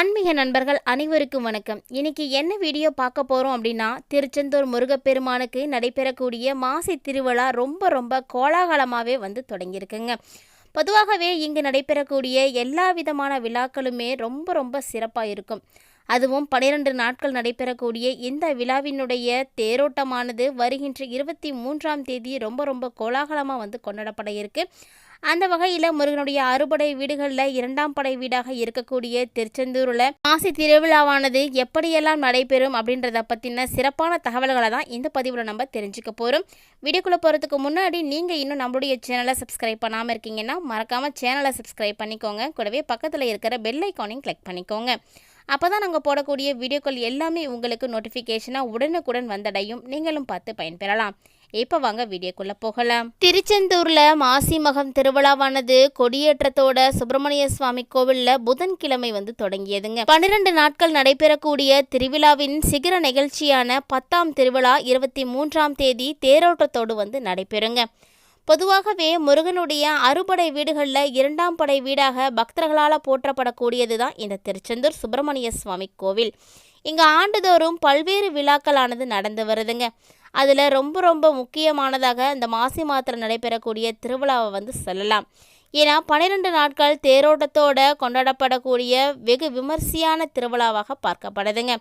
ஆன்மீக நண்பர்கள் அனைவருக்கும் வணக்கம். இன்னைக்கு என்ன வீடியோ பார்க்க போகிறோம் அப்படின்னா திருச்செந்தூர் முருகப்பெருமானுக்கு நடைபெறக்கூடிய மாசி திருவிழா ரொம்ப ரொம்ப கோலாகலமாகவே வந்து தொடங்கியிருக்குங்க. பொதுவாகவே இங்கு நடைபெறக்கூடிய எல்லா விதமான விழாக்களுமே ரொம்ப ரொம்ப சிறப்பாக இருக்கும். அதுவும் பனிரெண்டு நாட்கள் நடைபெறக்கூடிய இந்த விழாவினுடைய தேரோட்டமானது வருகின்ற இருபத்தி மூன்றாம் தேதி ரொம்ப ரொம்ப கோலாகலமாக வந்து கொண்டாடப்பட இருக்கு. அந்த வகையில் முருகனுடைய அறுபடை வீடுகளில் இரண்டாம் படை வீடாக இருக்கக்கூடிய திருச்செந்தூரில் மாசி திருவிழாவானது எப்படியெல்லாம் நடைபெறும் அப்படின்றத பற்றின சிறப்பான தகவல்களை தான் இந்த பதிவில் நம்ம தெரிஞ்சுக்க போகிறோம் வீடியோக்குள்ளே போகிறதுக்கு முன்னாடி நீங்கள் இன்னும் நம்மளுடைய சேனலை சப்ஸ்கிரைப் பண்ணாமல் இருக்கீங்கன்னா மறக்காமல் சேனலை சப்ஸ்கிரைப் பண்ணிக்கோங்க. கூடவே பக்கத்தில் இருக்கிற பெல் ஐக்கானையும் கிளிக் பண்ணிக்கோங்க. அப்போ தான் நாங்கள் போடக்கூடிய வீடியோக்கள் எல்லாமே உங்களுக்கு நோட்டிஃபிகேஷனாக உடனுக்குடன் வந்தடையும். நீங்களும் பார்த்து பயன்பெறலாம். இப்போ வாங்க வீடியோக்குள்ளே போகலாம். திருச்செந்தூரில் மாசி மகம் திருவிழாவானது கொடியேற்றத்தோட சுப்பிரமணிய சுவாமி கோவிலில் புதன்கிழமை வந்து தொடங்கியதுங்க. பன்னிரண்டு நாட்கள் நடைபெறக்கூடிய திருவிழாவின் சிகர நிகழ்ச்சியான பத்தாம் திருவிழா இருபத்தி மூன்றாம் தேதி தேரோட்டத்தோடு வந்து நடைபெறுங்க. பொதுவாகவே முருகனுடைய அறுபடை வீடுகளில் இரண்டாம் படை வீடாக பக்தர்களால் போற்றப்படக்கூடியது தான் இந்த திருச்செந்தூர் சுப்பிரமணிய சுவாமி கோவில். இங்கே ஆண்டுதோறும் பல்வேறு விழாக்களானது நடந்து வருதுங்க. அதில் ரொம்ப ரொம்ப முக்கியமானதாக இந்த மாசி மாதத்தில் நடைபெறக்கூடிய திருவிழாவை வந்து சொல்லலாம். ஏன்னா பன்னிரெண்டு நாட்கள் தேரோட்டத்தோட கொண்டாடப்படக்கூடிய வெகு விமர்சையான திருவிழாவாக பார்க்கப்படுதுங்க.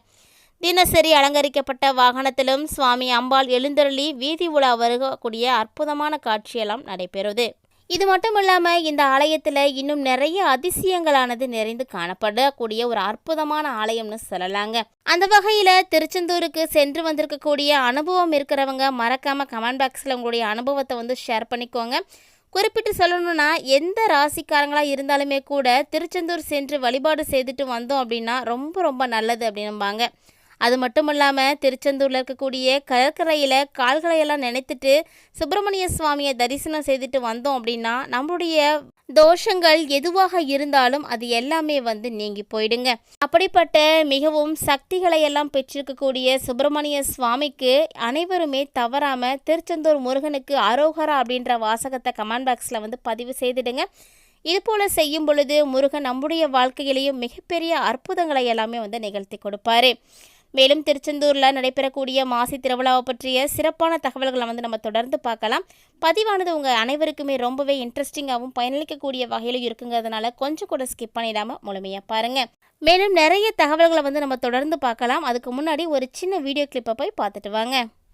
தினசரி அலங்கரிக்கப்பட்ட வாகனத்திலும் சுவாமி அம்பாள் எழுந்தருளி வீதி உலா வருகக்கூடிய அற்புதமான காட்சியெல்லாம் நடைபெறுது. இது மட்டும் இல்லாமல் இந்த ஆலயத்தில் இன்னும் நிறைய அதிசயங்களானது நிறைந்து காணப்படக்கூடிய ஒரு அற்புதமான ஆலயம்னு சொல்லலாங்க. அந்த வகையில் திருச்செந்தூருக்கு சென்று வந்திருக்கக்கூடிய அனுபவம் இருக்கிறவங்க மறக்காமல் கமெண்ட் பாக்ஸில் உங்களுடைய அனுபவத்தை வந்து ஷேர் பண்ணிக்கோங்க. குறிப்பிட்டு சொல்லணும்னா எந்த ராசிக்காரங்களாக இருந்தாலுமே கூட திருச்செந்தூர் சென்று வழிபாடு செய்துட்டு வந்தோம் அப்படின்னா ரொம்ப ரொம்ப நல்லது அப்படின்பாங்க அது மட்டும் இல்லாமல் திருச்செந்தூரில் இருக்கக்கூடிய கடற்கரையில் கால்களையெல்லாம் நினைத்துட்டு சுப்பிரமணிய சுவாமியை தரிசனம் செய்துட்டு வந்தோம் அப்படின்னா நம்மளுடைய தோஷங்கள் எதுவாக இருந்தாலும் அது எல்லாமே வந்து நீங்கி போயிடுங்க. அப்படிப்பட்ட மிகவும் சக்திகளை எல்லாம் பெற்றிருக்கக்கூடிய சுப்பிரமணிய சுவாமிக்கு அனைவருமே தவறாம திருச்செந்தூர் முருகனுக்கு அரோகரா அப்படின்ற வாசகத்தை கமெண்ட் பாக்ஸில் வந்து பதிவு செய்திடுங்க. இது போல செய்யும் பொழுது முருகன் நம்முடைய வாழ்க்கையிலையும் மிகப்பெரிய அற்புதங்களை எல்லாமே வந்து நிகழ்த்தி கொடுப்பாரு. மேலும் திருச்செந்தூரில் நடைபெறக்கூடிய மாசி திருவிழாவை பற்றிய சிறப்பான தகவல்களை வந்து நம்ம தொடர்ந்து பார்க்கலாம். பதிவானது உங்கள் அனைவருக்குமே ரொம்பவே இன்ட்ரெஸ்டிங்காகவும் பயனளிக்கக்கூடிய வகையிலும் இருக்குங்கிறதுனால கொஞ்சம் கூட ஸ்கிப் பண்ணிடாமல் முழுமையாக பாருங்கள் மேலும் நிறைய தகவல்களை வந்து நம்ம தொடர்ந்து பார்க்கலாம். அதுக்கு முன்னாடி ஒரு சின்ன வீடியோ கிளிப்பை போய் பார்த்துட்டு வாங்க.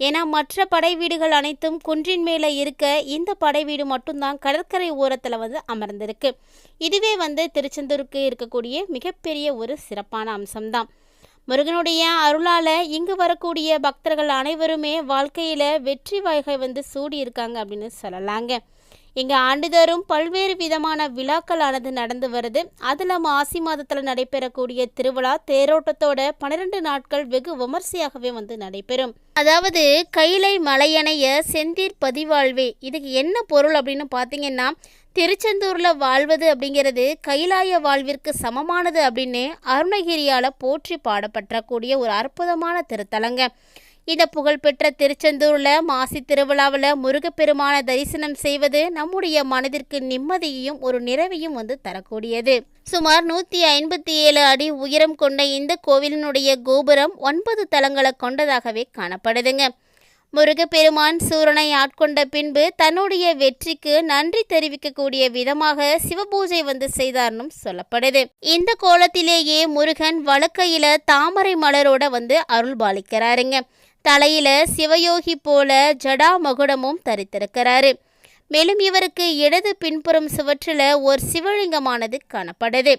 ஏன்னா மற்ற படை வீடுகள் அனைத்தும் குன்றின் மேலே இருக்க இந்த படை வீடு மட்டும்தான் கடற்கரை ஓரத்தில் வந்து அமர்ந்திருக்கு. இதுவே வந்து திருச்செந்தூருக்கு இருக்கக்கூடிய மிகப்பெரிய ஒரு சிறப்பான அம்சம்தான். முருகனுடைய அருளால் இங்கு வரக்கூடிய பக்தர்கள் அனைவருமே வாழ்க்கையில் வெற்றி வாய்கை வந்து சூடி இருக்காங்க அப்படின்னு சொல்லலாங்க. இங்கே ஆண்டுதோறும் பல்வேறு விதமான விழாக்களானது நடந்து வருது. அதில் ஆசி மாதத்தில் நடைபெறக்கூடிய திருவிழா தேரோட்டத்தோட பன்னிரெண்டு நாட்கள் வெகு விமர்சையாகவே வந்து நடைபெறும். அதாவது கைலை மலையணைய செந்தீர் பதிவாழ்வே இதுக்கு என்ன பொருள் அப்படின்னு பார்த்தீங்கன்னா திருச்செந்தூரில் வாழ்வது அப்படிங்கிறது கைலாய வாழ்விற்கு சமமானது அப்படின்னு அருணகிரியால் போற்றி பாடப்பற்றக்கூடிய ஒரு அற்புதமான திருத்தலங்க. இந்த புகழ்பெற்ற திருச்செந்தூரில் மாசி திருவிழாவில் முருகப்பெருமான தரிசனம் செய்வது நம்முடைய மனதிற்கு நிம்மதியையும் ஒரு நிறைவையும் வந்து தரக்கூடியது. சுமார் நூற்றி ஐம்பத்தி ஏழு அடி உயரம் கொண்ட இந்த கோவிலினுடைய கோபுரம் ஒன்பது தலங்களை கொண்டதாகவே காணப்படுதுங்க. முருகப்பெருமான் சூரனை ஆட்கொண்ட பின்பு தன்னுடைய வெற்றிக்கு நன்றி தெரிவிக்கக்கூடிய விதமாக சிவபூஜை வந்து செய்தார்னும் சொல்லப்படுது. இந்த கோலத்திலேயே முருகன் வழக்கையில தாமரை மலரோட வந்து அருள் பாலிக்கிறாருங்க தலையில சிவயோகி போல ஜடா மகுடமும் தரித்திருக்கிறாரு. மேலும் இவருக்கு இடது பின்புறம் சுவற்றில் ஒரு சிவலிங்கமானது காணப்படுது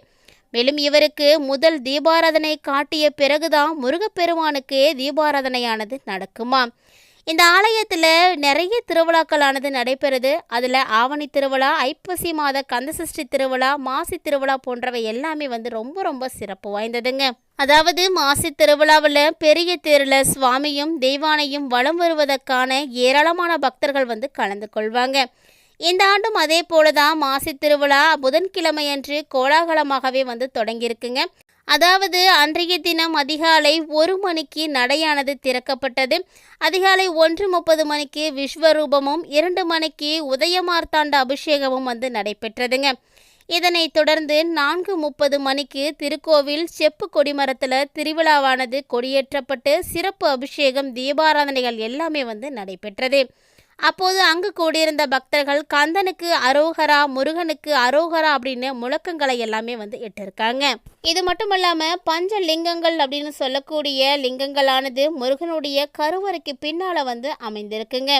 மேலும் இவருக்கு முதல் தீபாராதனை காட்டிய பிறகுதான் முருகப்பெருமானுக்கு தீபாராதனையானது நடக்குமா? இந்த ஆலயத்தில் நிறைய திருவிழாக்களானது நடைபெறுது. அதில் ஆவணி திருவிழா ஐப்பசி மாத கந்தசஷ்டி திருவிழா மாசி திருவிழா போன்றவை எல்லாமே வந்து ரொம்ப ரொம்ப சிறப்பு வாய்ந்ததுங்க. அதாவது மாசி திருவிழாவில் பெரிய தேரில் சுவாமியும் தெய்வானையும் வலம் வருவதற்கான ஏராளமான பக்தர்கள் வந்து கலந்து கொள்வாங்க. இந்த ஆண்டும் அதே போல தான் மாசி திருவிழா புதன்கிழமையன்று கோலாகலமாகவே வந்து தொடங்கியிருக்குங்க. அதாவது அன்றைய தினம் அதிகாலை ஒரு மணிக்கு நடையானது திறக்கப்பட்டது. அதிகாலை ஒன்று முப்பது மணிக்கு விஸ்வரூபமும் இரண்டு மணிக்கு உதயமார்த்தாண்ட அபிஷேகமும் வந்து நடைபெற்றதுங்க. இதனைத் தொடர்ந்து நான்கு முப்பது மணிக்கு திருக்கோவில் செப்பு கொடிமரத்தில் திருவிழாவானது கொடியேற்றப்பட்டு சிறப்பு அபிஷேகம் தீபாராதனைகள் எல்லாமே வந்து நடைபெற்றது. அப்போது அங்கு கூடியிருந்த பக்தர்கள் கந்தனுக்கு அரோகரா முருகனுக்கு அரோகரா அப்படின்னு முழக்கங்களை எல்லாமே வந்து இட்டிருக்காங்க. இது மட்டும் இல்லாமல் பஞ்ச லிங்கங்கள் அப்படின்னு சொல்லக்கூடிய லிங்கங்களானது முருகனுடைய கருவறைக்கு பின்னால் வந்து அமைந்திருக்குங்க.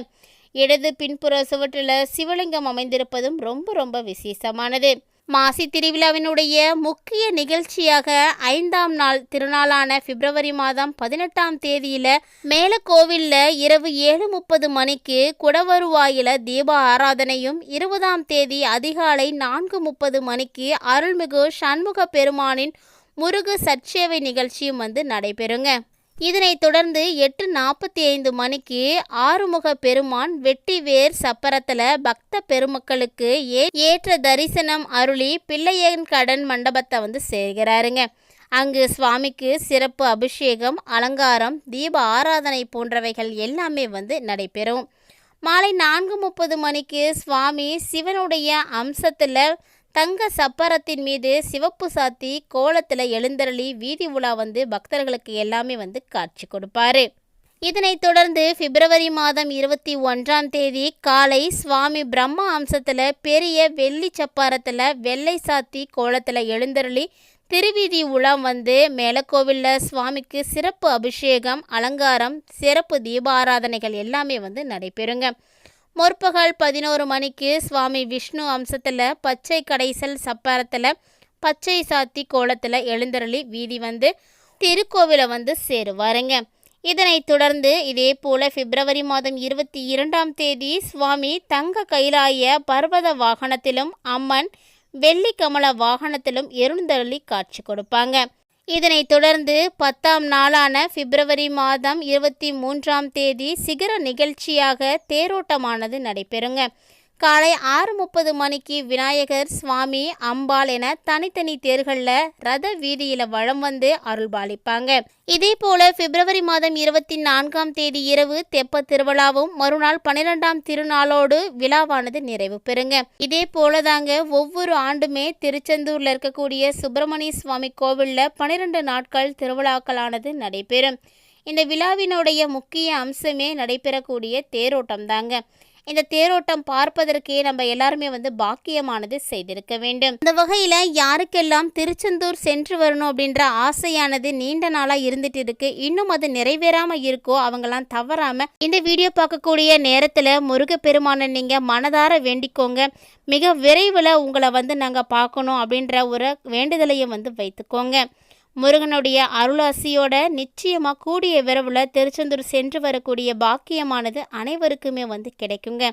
இடது பின்புற சுவற்றில் சிவலிங்கம் அமைந்திருப்பதும் ரொம்ப ரொம்ப விசேஷமானது. மாசி திருவிழாவினுடைய முக்கிய நிகழ்ச்சியாக ஐந்தாம் நாள் திருநாளான பிப்ரவரி மாதம் பதினெட்டாம் தேதியில மேலக்கோவில்ல இரவு ஏழு முப்பது மணிக்கு குடவருவாயில தீப ஆராதனையும் இருபதாம் தேதி அதிகாலை நான்கு முப்பது மணிக்கு அருள்மிகு சண்முக பெருமானின் முருகு சற்சேவை நிகழ்ச்சியும் வந்து நடைபெறுங்க. இதனைத் தொடர்ந்து எட்டு நாற்பத்தி ஐந்து மணிக்கு ஆறுமுக பெருமான் வெட்டிவேர் சப்பரத்தில் பக்த பெருமக்களுக்கு ஏ ஏற்ற தரிசனம் அருளி பிள்ளையன் கடன் மண்டபத்தை வந்து சேர்கிறாருங்க. அங்கு சுவாமிக்கு சிறப்பு அபிஷேகம் அலங்காரம் தீப ஆராதனை போன்றவைகள் எல்லாமே வந்து நடைபெறும். மாலை நான்கு முப்பது மணிக்கு சுவாமி சிவனுடைய அம்சத்தில் தங்க சப்பரத்தின் மீது சிவப்பு சாத்தி கோலத்தில் எழுந்தருளி வீதி உலா வந்து பக்தர்களுக்கு எல்லாமே வந்து காட்சி கொடுப்பாரு. இதனைத் தொடர்ந்து பிப்ரவரி மாதம் இருபத்தி ஒன்றாம் தேதி காலை சுவாமி பிரம்ம அம்சத்தில் பெரிய வெள்ளி சப்பாரத்தில் வெள்ளை சாத்தி கோலத்தில் எழுந்தருளி திருவீதி உலாம் வந்து மேலக்கோவிலில் சுவாமிக்கு சிறப்பு அபிஷேகம் அலங்காரம் சிறப்பு தீபாராதனைகள் எல்லாமே வந்து நடைபெறுங்க. முற்பகல் பதினோரு மணிக்கு சுவாமி விஷ்ணு அம்சத்தில் பச்சை கடைசல் சப்பாரத்தில் பச்சை சாத்தி கோலத்தில் எழுந்தருளி வீதி வந்து திருக்கோவிலை வந்து சேருவாருங்க. இதனைத் தொடர்ந்து இதே போல பிப்ரவரி மாதம் இருபத்தி இரண்டாம் தேதி சுவாமி தங்க கைலாய பர்வத வாகனத்திலும் அம்மன் வெள்ளி கமல வாகனத்திலும் எருந்தருளி காட்சி கொடுப்பாங்க. இதனைத் தொடர்ந்து பத்தாம் நாளான பிப்ரவரி மாதம் இருபத்தி மூன்றாம் தேதி சிகர நிகழ்ச்சியாக தேரோட்டமானது நடைபெறுங்க. காலை ஆறு முப்பது மணிக்கு விநாயகர் சுவாமி அம்பாள் என தனித்தனி தேர்களில் ரத வீதியில் வழம் வந்து அருள்பாலிப்பாங்க. இதே போல பிப்ரவரி மாதம் இருபத்தி நான்காம் தேதி இரவு தெப்ப திருவிழாவும் மறுநாள் பன்னிரெண்டாம் திருநாளோடு விழாவானது நிறைவு பெறுங்க. இதே போலதாங்க ஒவ்வொரு ஆண்டுமே திருச்செந்தூர்ல இருக்கக்கூடிய சுப்பிரமணிய சுவாமி கோவிலில் பன்னிரெண்டு நாட்கள் திருவிழாக்களானது நடைபெறும். இந்த விழாவினுடைய முக்கிய அம்சமே நடைபெறக்கூடிய தேரோட்டம் தாங்க இந்த தேரோட்டம் பார்ப்பதற்கே நம்ம எல்லாருமே வந்து பாக்கியமானது செய்திருக்க வேண்டும். இந்த வகையில் யாருக்கெல்லாம் திருச்செந்தூர் சென்று வரணும் அப்படின்ற ஆசையானது நீண்ட நாளாக இருந்துட்டு இருக்கு. இன்னும் அது நிறைவேறாம இருக்கோ அவங்கெல்லாம் தவறாம இந்த வீடியோ பார்க்கக்கூடிய நேரத்தில் முருகப்பெருமானை நீங்கள் மனதார வேண்டிக்கோங்க. மிக விரைவில் உங்களை வந்து நாங்கள் பார்க்கணும் அப்படின்ற ஒரு வேண்டுதலையும் வந்து வைத்துக்கோங்க. முருகனுடைய அருளாசியோட நிச்சயமாக கூடிய விரைவில் திருச்செந்தூர் சென்று வரக்கூடிய பாக்கியமானது அனைவருக்குமே வந்து கிடைக்குங்க.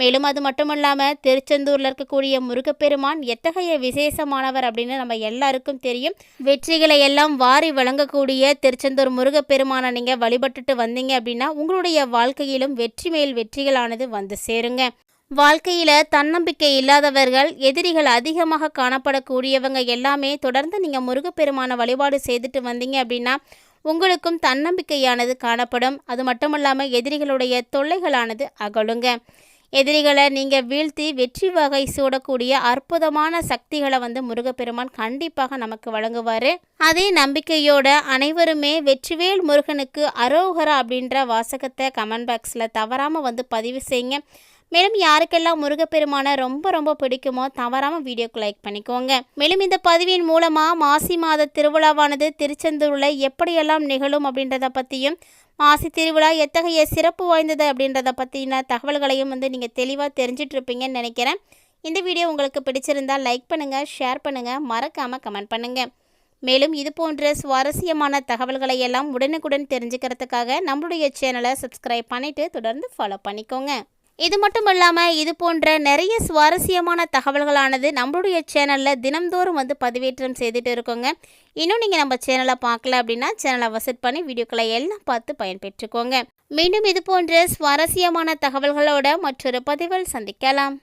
மேலும் அது மட்டும் இல்லாமல் திருச்செந்தூரில் இருக்கக்கூடிய முருகப்பெருமான் எத்தகைய விசேஷமானவர் அப்படின்னு நம்ம எல்லாருக்கும் தெரியும். வெற்றிகளை எல்லாம் வாரி வழங்கக்கூடிய திருச்செந்தூர் முருகப்பெருமானை நீங்கள் வழிபட்டுட்டு வந்தீங்க அப்படின்னா உங்களுடைய வாழ்க்கையிலும் வெற்றி மேல் வெற்றிகளானது வந்து சேருங்க. வாழ்க்கையில் தன்னம்பிக்கை இல்லாதவர்கள் எதிரிகள் அதிகமாக காணப்படக்கூடியவங்க எல்லாமே தொடர்ந்து நீங்கள் முருகப்பெருமான வழிபாடு செய்துட்டு வந்தீங்க அப்படின்னா உங்களுக்கும் தன்னம்பிக்கையானது காணப்படும். அது மட்டும் இல்லாமல் எதிரிகளுடைய தொல்லைகளானது அகலுங்க. எதிரிகளை நீங்கள் வீழ்த்தி வெற்றி வகை சூடக்கூடிய அற்புதமான சக்திகளை வந்து முருகப்பெருமான் கண்டிப்பாக நமக்கு வழங்குவார். அதே நம்பிக்கையோட அனைவருமே வெற்றிவேல் முருகனுக்கு அரோகரா அப்படின்ற வாசகத்தை கமெண்ட் பாக்ஸில் தவறாமல் வந்து பதிவு செய்யுங்க. மேலும் யாருக்கெல்லாம் முருகப்பெருமானை ரொம்ப ரொம்ப பிடிக்குமோ தவறாமல் வீடியோக்கு லைக் பண்ணிக்கோங்க. மேலும் இந்த பதிவின் மூலமாக மாசி மாத திருவிழாவானது திருச்செந்தூரில் எப்படியெல்லாம் நிகழும் அப்படின்றத பற்றியும் மாசி திருவிழா எத்தகைய சிறப்பு வாய்ந்தது அப்படின்றத பற்றின தகவல்களையும் வந்து நீங்கள் தெளிவாக தெரிஞ்சிட்ருப்பீங்கன்னு நினைக்கிறேன். இந்த வீடியோ உங்களுக்கு பிடிச்சிருந்தால் லைக் பண்ணுங்கள் ஷேர் பண்ணுங்கள் மறக்காமல் கமெண்ட் பண்ணுங்கள் மேலும் இது போன்ற சுவாரஸ்யமான தகவல்களை எல்லாம் உடனுக்குடன் தெரிஞ்சுக்கிறதுக்காக நம்மளுடைய சேனலை சப்ஸ்கிரைப் பண்ணிவிட்டு தொடர்ந்து ஃபாலோ பண்ணிக்கோங்க. இது மட்டும் இல்லாமல் இது போன்ற நிறைய சுவாரஸ்யமான தகவல்களானது நம்மளுடைய சேனலில் தினம்தோறும் வந்து பதிவேற்றம் செய்துட்டு இருக்கோங்க. இன்னும் நீங்கள் நம்ம சேனலை பார்க்கல அப்படின்னா சேனலை விசிட் பண்ணி வீடியோக்களை எல்லாம் பார்த்து பயன்பெற்றுக்கோங்க. மீண்டும் இது போன்ற சுவாரஸ்யமான தகவல்களோட மற்றொரு பதிவில் சந்திக்கலாம்.